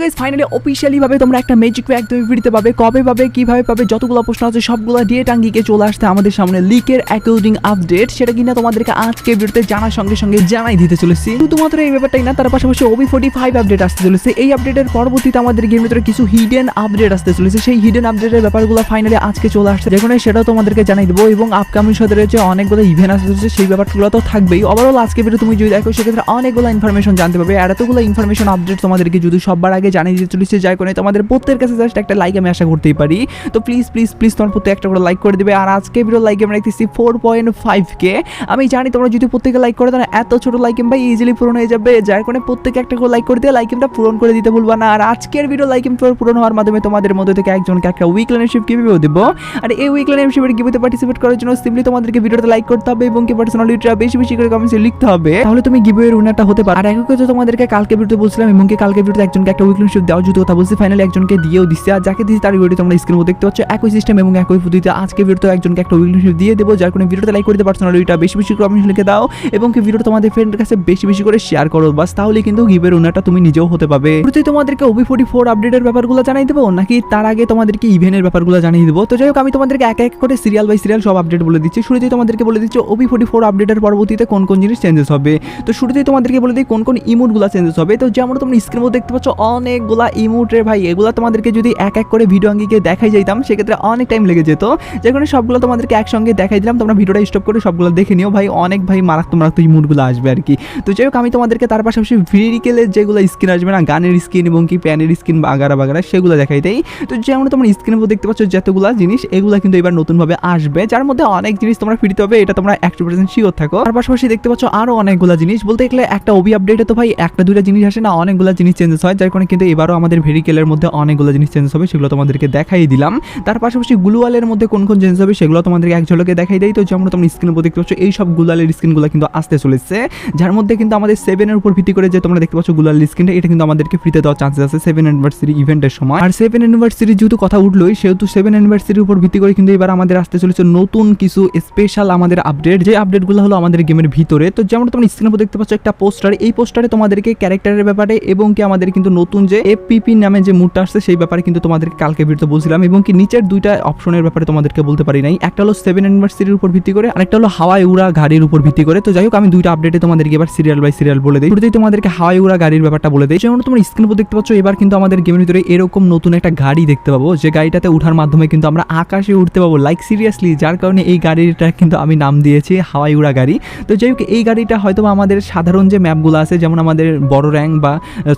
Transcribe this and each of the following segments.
Guys finally officially ভাবে তোমরা একটা ম্যাজিক প্যাক তুমি ফ্রিতে পাবে কবে পাবে, কীভাবে পাবে, যতগুলো প্রশ্ন আছে, সবগুলো দিয়ে টাঙ্গিকে চলে আসতে আমাদের সামনে লিকের অ্যাকর্ডিং আপডেট সেটা কিনা তোমাদেরকে আজকে ভিডিওতে জানার সঙ্গে সঙ্গে জানাই দিতে চলেছি। শুধুমাত্র এই ব্যাপারটাই না, তার পাশাপাশি ওবি ফোর্টি ফাইভ আপডেট আসতে চলেছে। এই আপডেটের পরবর্তীতে আমাদের গেমের ভিতরে কিছু হিডেন আপডেট আসতে চলেছে। সেই হিডেন আপডেটের ব্যাপারগুলো ফাইনালি আজকে চলে আসছে। যেখানে সেটাও তোমাদেরকে জানাই দেবো এবং আপকামিং সাথে রয়েছে অনেকগুলো ইভেন্ট আসতে চলেছে। সেই ব্যাপারগুলো তো থাকবেই। ওভারঅল আজকে ভিডিও তুমি যদি দেখো, সেক্ষেত্রে অনেকগুলো ইনফরমেশন জানতে পারবে। আর এতগুলো ইনফরমেশন আপডেট তোমাদেরকে যদি সবার আগে জানিয়ে দিতে চলেছে, যাই করে তোমাদের প্রত্যেকের কাছে জাস্ট একটা লাইক আমি আশা করতেই পারি। তো প্লিজ প্লিজ প্লিজ তোমার প্রত্যেক একটা করে লাইক করে দিবে। আর আজকে ভিডিও লাইক আমি রাখতেছি ফোর পয়েন্ট ফাইভ কে আমি জানি তোমরা যদি প্রত্যেকে লাইক করে, তাহলে এত ছোট লাইক ভাই ইজিলি পূরণ হয়ে যাবে। যার কারণে প্রত্যেকে একটা করে লাইক করে দিয়ে লাইকটা পূরণ করে দিতে ভুলবা না। আর আজকের ভিডিও লাইক পূরণ হওয়ার মাধ্যমে তোমাদের মধ্যে থেকে একজনকে একটা উইক লাইনশিপ কীভাবে দেবো। আর এই উইক লাইনশিপের গিভেতে পার্টিসিপেট করার জন্য সিম্পলি তোমাদেরকে ভিডিওতে লাইক করতে হবে এবং কি পার্সোনালিটিটা বেশি বেশি করে কমেন্টসে লিখতে হবে। তাহলে তুমি গিভের উইনারটা হতে পারো। আর কথা তোমাদেরকে কালকে ভিডিওতে বলছিলাম এবং কি কালকে ভিডিওতে একজনকে একটা উইক লাইনশিপ দেওয়ার যদি কথা বলছি ফাইনালি একজনকে দিয়েও দিচ্ছে আর যাকে দিচ্ছি তার ভিডিও তোমরা স্ক্রিনে দেখতে পাচ্ছ। একই সিস্টেম এবং একই পদ্ধতিতে আজকে ভিডিওতে একজনকে একটা উইক লাইনশিপ দিয়ে দেবো। যার কোনো ভিডিওতে লাইক করতে পারছ না ওইটা বেশি বেশি করে লিখে দাও। এবং কি তোমাদের ফ্রেন্ডের কাছে বেশি বেশি করে শেয়ার করো, বাস। তাহলে কিন্তু গিভের ওনারটা তুমি নিজেও হতে পারবে শুরুতেই তোমাদেরকে ওবি ফোর্টি ফোর আপডেটের ব্যাপারগুলো জানাই দেবো, নাকি তার আগে তোমাদেরকে ইভেন্টের ব্যাপারগুলো জানিয়ে দেবো। তো যাই হোক, আমি তোমাদেরকে এক এক করে সিরিয়াল বাই সিরিয়াল সব আপডেট বলে দিচ্ছি। শুরুতেই তোমাদেরকে বলে দিচ্ছি ওবি ফোর্টি ফোর আপডেটের পরবর্তীতে কোন কোন জিনিস চেঞ্জেস হবে? তো শুরুতেই তোমাদেরকে বলে দিই, কোন কোন ইমোটগুলো চেঞ্জেস হবে? তো যেমন তোমরা স্ক্রিন দেখতে পাচ্ছ অনেকগুলা ইমোটের ভাই, এগুলো তোমাদেরকে যদি এক এক করে ভিডিও আঙ্গিকে দেখাই যাইতাম, সেক্ষেত্রে অনেক টাইম লেগে যেত। যেখানে সবগুলো তোমাদেরকে একসঙ্গে দেখাই দিলাম, তোমরা ভিডিওটা স্টপ করে সবগুলো দেখে নিও ভাই, অনেক ভাই মারাত্মক মারাত্মক ইমোটগুলো আসবে আর কি। তো যাই হোক, আমি তোমাদেরকে তার পাশাপাশি ভেরিকেলের যেগুলো স্কিন আসবে না, গানের স্কিন এবং কি প্যানের স্কিন বাগারা বাগারা, সেগুলো দেখাই দেয় তো যেমন তোমরা স্ক্রিনের মধ্যে দেখতে পাচ্ছ যতগুলো জিনিস, এগুলো কিন্তু এবার নতুনভাবে আসবে, যার মধ্যে অনেক জিনিস তোমরা ফ্রিতে হবে, এটা তোমরা একশো পার্সেন্ট শিওর থাকো। তার পাশাপাশি দেখতে পাচ্ছ আরও অনেকগুলো জিনিস, বলতে গেলে একটা ওবি আপডেটে তো ভাই একটা দুইটা জিনিস আসে না, অনেকগুলো জিনিস চেঞ্জেস হয়, যার কারণে কিন্তু এবারও আমাদের ভেরিকেলের মধ্যে অনেকগুলো জিনিস চেঞ্জ হবে, সেগুলো তোমাদেরকে দেখাই দিলাম। তার পাশাপাশি গ্লুয়ালের মধ্যে কোন কোন চেঞ্জ হবে, সেগুলো তোমাদেরকে এক ঝলকে দেখাই দেয় তো যেমন তোমরা স্ক্রিনের উপর দেখতে পাচ্ছ, এই সব গুলালের স্ক্রিনগুলো কিন্তু আসতে চলেছে। যার মধ্যে কিন্তু আমাদের সেভেনের উপর ভিত্তি করে যে তোমরা দেখতে পাচ্ছ গুলাল স্ক্রিনটা এটা কিন্তু আমাদেরকে ফ্রিতে দেওয়ার চান্সেস আছে সেভেন অ্যানিভার্সারি ইভেন্টের সময়। আর সেভেন অ্যানিভার্সারি যেহেতু কথা উঠলোই, সেহেতু সেভেন অ্যানিভার্সারির উপর ভিত্তি করে কিন্তু এবার আমাদের আসতে চলেছে নতুন কিছু স্পেশাল আমাদের আপডেট যে আপডেটগুলো হলো আমাদের গেমের ভিতরে। তো যেমন তোমরা স্ক্রিনের উপর দেখতে পাচ্ছ একটা পোস্টার এই পোস্টারে তোমাদেরকে ক্যারেক্টারের ব্যাপারে এবং কি আমাদের কিন্তু নতুন যে এফপিপি নামে যে মুডটা আসছে, সেই ব্যাপারে কিন্তু তোমাদেরকে কালকে ভিডিওতে বলছিলাম এবং কি নিচের দুইটা অপশনের ব্যাপারে তোমাদেরকে বলতে পারি নাই। একটা হলো সেভেন অ্যানিভার্সারির উপর ভিত্তি করে, আরেকটা হলো হাওয়াই উড়া গাড়ির উপর ভিত্তি করে। তো যাই হোক, আমি দুইটা আপডেটে তোমাদেরকে এবার সিরিয়াল বাই সিরিয়াল বলে দিই। শুরুতেই তোমাদেরকে হাওয়াই উড়া গাড়ির ব্যাপারটা বলে দিই। যেমন তোমরা স্ক্রিন উপর দেখতে পাচ্ছ, এবার কিন্তু আমাদের গেমের ভিতরে এরকম নতুন একটা গাড়ি দেখতে পাবো, যে গাড়িটাতে উঠার মাধ্যমে কিন্তু আমরা আকাশে উঠতে পাবো। লাইক সিরিয়াসলি যার কারণে এই গাড়িটা কিন্তু আমি নাম দিয়েছি হাওয়াই উড়া গাড়ি তো যাই হোক, এই গাড়িটা হয়তো আমাদের সাধারণ যে ম্যাপগুলো আছে, যেমন আমাদের বড় র্যাঙ্ক বা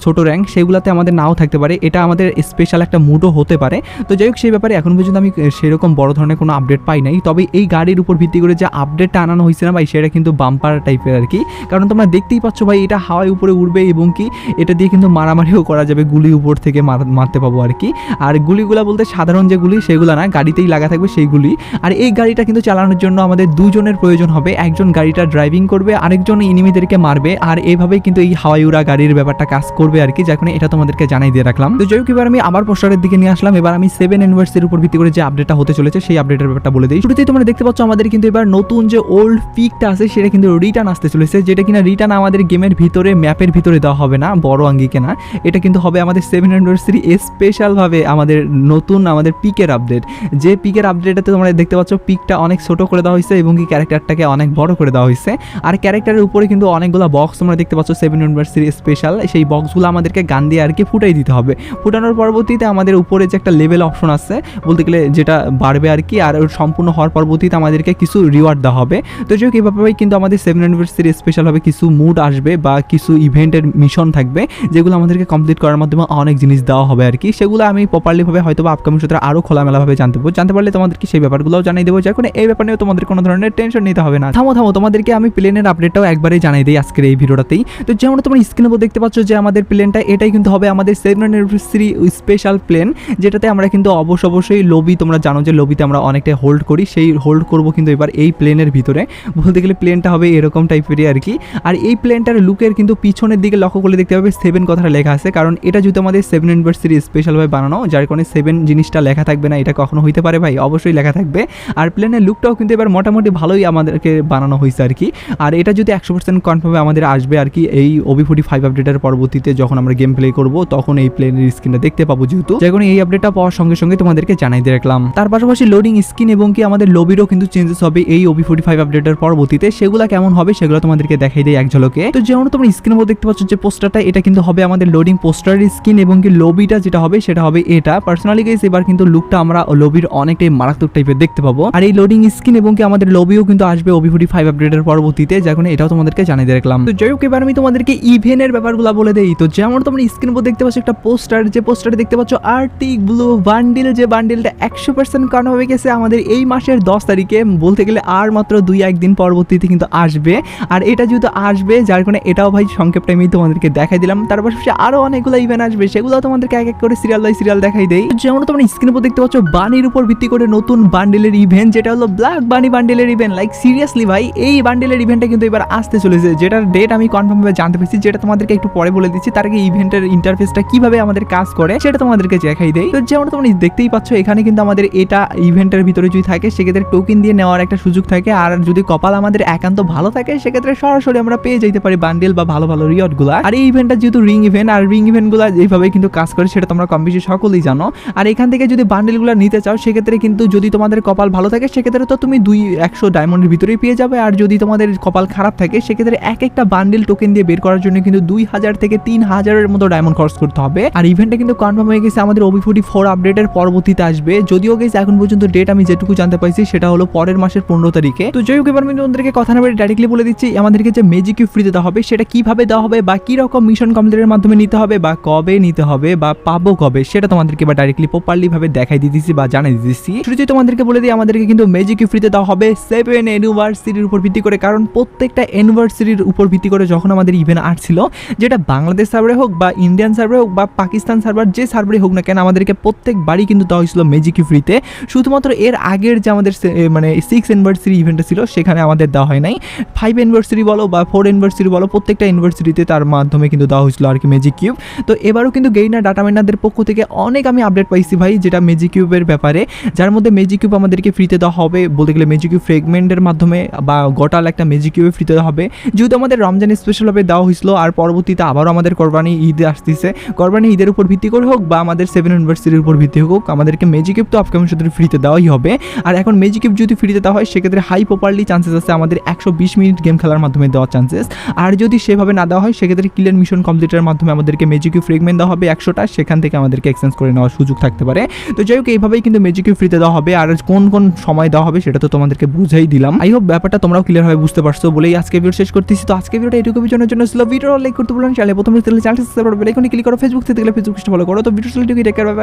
ছোট র্যাঙ্ক সেগুলোতে আমাদের নাও থাকতে পারে। এটা আমাদের স্পেশাল একটা মুডও হতে পারে। তো যাই হোক, সেই ব্যাপারে এখন পর্যন্ত আমি সেরকম বড় ধরনের কোনো আপডেট পাই নাই। তবে এই গাড়ির উপর ভিত্তি করে যে আপডেটটা আনানো হয়েছে না ভাই, সেটা কিন্তু বাম্পার টাইপের আর কি কারণ তোমরা দেখতেই পাচ্ছ ভাই, এটা হাওয়ায় উপরে উঠবে এবং কি এটা দিয়ে কিন্তু মারামারিও করা যাবে গুলি উপর থেকে মার- মারতে পাবো আর কি আর গুলিগুলা বলতে সাধারণ যে গুলি, সেগুলো না, গাড়িতেই লাগা থাকবে সেই গুলি। আর এই গাড়িটা কিন্তু চালানোর জন্য আমাদের দুজনের প্রয়োজন হবে। একজন গাড়িটা ড্রাইভিং করবে, আরেকজন ইনিমিদেরকে মারবে। আর এইভাবেই কিন্তু এই হাওয়াই উড়া গাড়ির ব্যাপারটা কাজ করবে আর কি যখন এটা তোমাদেরকে জানাই দিয়ে রাখলাম। তো যাই হোক, এবার আমি আবার পোস্টারের দিকে নিয়ে আসলাম। এবার আমি সেভেন ইউনিভার্সিটির উপর ভিত্তি করে যে আপডেটটা হতে চলেছে, সেই আপডেটের ব্যাপারটা বলে দিই। শুরুতেই তোমরা দেখতে পাচ্ছ, আমাদের কিন্তু এবার নতুন যে ওল্ড পিকটা আছে, সেটা কিন্তু রিটার্ন আসতে চলেছে, যেটা কিনা রিটার্ন আমাদের গেমের ভিতরে ম্যাপের ভিতরে দেওয়া হবে না, বড় আঙ্গিকে না এটা কিন্তু হবে আমাদের সেভেন অ্যানিভার্সারি স্পেশালভাবে আমাদের নতুন, আমাদের পিকের আপডেট যে পিকের আপডেটে তোমরা দেখতে পাচ্ছ পিকটা অনেক ছোট করে দেওয়া হয়েছে এবং কি ক্যারেক্টারটাকে অনেক বড় করে দেওয়া হয়েছে। আর ক্যারেক্টারের উপরে কিন্তু অনেকগুলো বক্স তোমরা দেখতে পাচ্ছ সেভেন ইউনিভার্সিটি স্পেশাল সেই বক্সগুলো আমাদেরকে গান দিয়ে আর কি ফুটাই দিতে হবে। ফুটানোর পরবর্তীতে আমাদের উপরে যে একটা লেভেল অপশন আছে, বলতে গেলে যেটা বাড়বে আর কি, আর সম্পূর্ণ হওয়ার পরবর্তীতে আমাদেরকে কিছু রিওয়ার্ড দেওয়া হবে। তো যাই হোক এইভাবেই কিন্তু আমাদের সেভেন ইউনিভার্সিটি স্পেশালভাবে কিছু মুড আসবে বা কিছু ইভেন্টের মিশন থাকবে, যেগুলো আমাদেরকে কমপ্লিট করার মাধ্যমে অনেক জিনিস দেওয়া হবে আর কি। সেগুলো আমি প্রপারলিভাবে হয়তো বা আপকামিং সূত্রে আরও খোলামেলাভাবে জানতে পারব। জানতে পারলে তোমাদেরকে সেই ব্যাপারগুলোও জানিয়ে দেবো। যখন এই ব্যাপার নিয়েও তোমাদের কোনো ধরনের টেনশন নিতে হবে না। থামো থামো, তোমাদেরকে আমি প্লেনের আপডেটটাও একবারেই জানাই দিই আজকের এই ভিডিওটাতেই। তো যেমন তোমরা স্ক্রিনে দেখতে পাচ্ছ যে আমাদের প্লেনটা এটাই কিন্তু হবে আমাদের সেভেন অ্যানিভার্সারি স্পেশাল প্লেন যেটাতে আমরা কিন্তু অবশ্য অবশ্যই লবি তোমরা জানো যে লবিতে আমরা অনেকটা হোল্ড করি, সেই হোল্ড করব কিন্তু এবার এই প্লেনের ভিতরে। বলতে গেলে প্লেনটা হবে এরকম টাইপেরই আর কি। আর এই প্লেনটার লুকের কিন্তু পিছনের দিকে লক্ষ্য করলে দেখতে পাবে সেভেন কথাটা লেখা আছে, কারণ এটা যদি আমাদের সেভেন ইউনিভার্সিটি স্পেশালভাবে বানানো, যার কারণে সেভেন জিনিসটা লেখা থাকবে না, এটা কখনো হইতে পারে ভাই, অবশ্যই লেখা থাকবে। আর প্লেনের লুকটাও কিন্তু এবার মোটামুটি ভালোই আমাদেরকে বানানো হয়েছে আর কি। আর এটা যদি একশো পার্সেন্ট কনফার্মে আমাদের আসবে আর কি, এই ওবি ফোর্টি ফাইভ আপডেটের পরবর্তীতে যখন আমরা গেম প্লে করব করব, তখন এই প্লেনের স্ক্রিনটা দেখতে পাবো যেহেতু। যে কোনো এই আপডেটটা পাওয়ার সঙ্গে সঙ্গে তোমাদেরকে জানাই দিয়ে রাখলাম। তার পাশাপাশি লোডিং স্ক্রিন এবং কি আমাদের লবিরও কিন্তু চেঞ্জেস হবে এই ওবি ফোর্টি ফাইভ আপডেটের পরবর্তীতে। সেগুলো কেমন হবে সেগুলো তোমাদেরকে দেখাই দেয় এক ঝলকে। তো যেমন তোমরা স্ক্রিনের মধ্যে দেখতে পাচ্ছ যে পোস্টারটা এটা কিন্তু হবে আমাদের লোডিং পোস্টারের স্ক্রিন এবং কি লবিটা যেটা হবে সেটা হবে এটা। পার্সোনালি গাইস এবার কিন্তু লুকটা আমরা লবির অনেকটাই মারাত্মক টাইপের দেখতে পাবো। আর এই লোডিং স্ক্রিন এবং কি আমাদের লবিও কিন্তু আসবে ওবি ফোর্টি ফাইভ আপডেটের পরবর্তীতে যখন এটাও তোমাদেরকে জানিয়ে দিয়ে রাখলাম। তো যাই হোক, এবার আমি তোমাদেরকে ইভেন্টের ব্যাপারগুলো বলে দেই। তো যেমন তোমরা স্ক্রিন উপর দেখতে পাচ্ছ একটা পোস্টার, যে পোস্টারে দেখতে পাচ্ছ আর্টিক ব্লু বান্ডিল, যে বান্ডিলটা একশো পার্সেন্ট কারণ হয়ে গেছে আমাদের এই মাসের দশ তারিখে। বলতে গেলে আর মাত্র দুই একদিন পরবর্তীতে কিন্তু আসবে। আর এটা যেহেতু আসবে, যার কারণে এটাও ভাই সংক্ষেপটা আমি তোমাদেরকে দেখাই দিলাম। তার পাশাপাশি আরও অনেকগুলো ইভেন্ট আসবে, সেগুলো তোমাদেরকে এক এক করে সিরিয়াল বাই সিরিয়াল দেখাই দেই। যেমন তোমরা স্ক্রিনের উপর দেখতে পাচ্ছ বানির উপর ভিত্তি করে নতুন বান্ডেলের ইভেন্ট যেটা হলো ব্ল্যাক বানি বান্ডেলের ইভেন্ট লাইক সিরিয়াসলি ভাই, এই বান্ডেলের ইভেন্টটা কিন্তু এবার আসতে চলেছে, যেটার ডেট আমি কনফার্ম ভাবে জানতে পেরেছি, যেটা তোমাদেরকে একটু পরে বলে দিচ্ছি। তার আগে ইভেন্টের ইন্টারফেসটা কীভাবে আমাদের কাজ করে, সেটা তোমাদেরকে দেখাই দেই। তো যেমন তোমরা দেখতেই পাচ্ছ, এখানে কিন্তু আমাদের এটা ইভেন্টের ভিতরে যদি থাকে, সেক্ষেত্রে টোকেন দিয়ে নেওয়ার একটা সুযোগ থাকে। আর যদি কপাল আমাদের একান্ত ভালো থাকে, সেক্ষেত্রে সরাসরি আমরা পেয়ে যেতে পারি বান্ডেল বা ভালো ভালো রিওয়ার্ডগুলা। আর এই ইভেন্টটা যেহেতু রিং ইভেন্ট আর রিং ইভেন্টগুলা যেভাবে কিন্তু কাজ করে, সেটা তোমরা কম বেশি সকলেই জানো। আর এখান থেকে যদি বান্ডেলগুলা নিতে চাও, সেক্ষেত্রে কিন্তু যদি তোমাদের কপাল ভালো থাকে, সেক্ষেত্রে তো তুমি দুই একশো ডায়মন্ডের ভিতরেই পেয়ে যাবে। আর যদি তোমাদের কপাল খারাপ থাকে, সেক্ষেত্রে এক একটা বান্ডেল টোকেন দিয়ে বের করার জন্য কিন্তু দুই হাজার থেকে তিন হাজারের মতো ডায়মন্ড খরচ করতে হবে। আর ইভেন্টটা কিন্তু কনফার্ম হয়ে গেছে আমাদের ওবি ফোর্টি ফোর আপডেটের পরবর্তীতে আসবে। যদিও গেছে এখন পর্যন্ত ডেট আমি যেটুকু জানতে পাইছি, সেটা হলো পরের মাসের পনেরো তারিখে। তো যাই হোক, এবার আমি তোমাদেরকে কথা না বলে ডাইরেক্টলি বলে দিচ্ছি, আমাদেরকে যে ম্যাজিক ফ্রিতে দেওয়া হবে, সেটা কীভাবে দেওয়া হবে বা কি রকম মিশন কমপ্লিটের মাধ্যমে নিতে হবে বা কবে নিতে হবে বা পাবো কবে, সেটা তোমাদেরকে বা ডাইরেক্টলি প্রপারলি ভাবে দেখাই দিতেছি বা জানাই দিতেছি। শুরুতে তোমাদেরকে বলে দিই, আমাদেরকে কিন্তু ম্যাজিক ফ্রিতে দেওয়া হবে সেভেন ইউনিভার্সিটির উপর ভিত্তি করে, কারণ প্রত্যেকটা ইউনিভার্সিটির উপর ভিত্তি করে যখন আমাদের ইভেন্ট আসছিল, যেটা বাংলাদেশ সার্ভারে হোক বা ইন্ডিয়ান সার্ভারে হোক বা পাকিস্তান সার্ভার যে সার্ভারে হোক না কেন, আমাদেরকে প্রত্যেকবারই কিন্তু দেওয়া হয়েছিল ম্যাজিক ফ্রিতে শুধুমাত্র এর আগের যে আমাদের মানে সিক্স ইউনিভার্সিটি ইভেন্টটা ছিল, সেখানে আমাদের দেওয়া হয় নাই। ফাইভ ইউনিভার্সিটি বলো বা ফোর ইউনিভার্সিটি বলো, প্রত্যেকটা ইউনিভার্সিটিতে তার মাধ্যমে কিন্তু দেওয়া হয়েছিল আর কি ম্যাজিক কিউব তো এবারও কিন্তু গেইনার ডাটা মাইনারদের পক্ষ থেকে অনেক আমি আপডেট পাইছি ভাই, যেটা ম্যাজিক কিউবের ব্যাপারে। যার মধ্যে ম্যাজিক কিউব আমাদেরকে ফ্রিতে দেওয়া হবে, বলতে গেলে ম্যাজিক কিউব ফ্রেগমেন্টের মাধ্যমে বা গোটাল একটা ম্যাজিক কিউবে ফ্রিতে দেওয়া হবে। যেহেতু আমাদের রমজান স্পেশালভাবে দেওয়া হয়েছিল, আর পরবর্তীতে আবারও আমাদের কোরবানি ঈদ আসতেছে কোরবানি ঈদের উপর ভিত্তি করে হোক বা আমাদের সেভেন ইউনিভার্সিটির উপর ভিত্তি হোক, আমাদেরকে কিউব তো আপকামিং সাথে ফ্রিতে দেওয়াই হবে। আর এখন কিউব যদি ফ্রিতে দেওয়া হয়, সেক্ষেত্রে হাই প্রপারলি চান্সেস আছে আমাদের একশো বিশ মিনিট গেম খেলার মাধ্যমে দেওয়ার চান্সেস আর যদি সেভাবে না দেওয়া হয়, সেক্ষেত্রে ক্লিয়ার মিশন কমপ্লিটের মাধ্যমে আমাদেরকে ম্যাজিক কিউব ফ্রেগমেন্ট দেওয়া হবে একশোটা। সেখান থেকে আমাদেরকে এক্সচেঞ্জ করে নেওয়ার সুযোগ থাকতে পারে। তো যাই হোক, এইভাবেই কিন্তু ম্যাজিক কিউব ফ্রিতে দেওয়া হবে। আর কোন কোন সময় দেওয়া হবে, সেটা তো তোমাদেরকে বুঝাই দিলাম। আই হোপ ব্যাপারটা তোমরাও ক্লিয়ার ভাবে বুঝতে পারছ বলেই আজকে ভিডিও শেষ করতেছি। তো আজকে ভিডিওটা এটুকু জন্য ছিল। ভিডিও লাইক করতে বললাম চ্যানেল প্রথমে চ্যানেল সাবস্ক্রাইব করে বেলাইকনে ক্লিক করো ফেসবুক থেকে গেলে ফেসবুক ফলো করো। তো ভিডিও টেক কেয়ার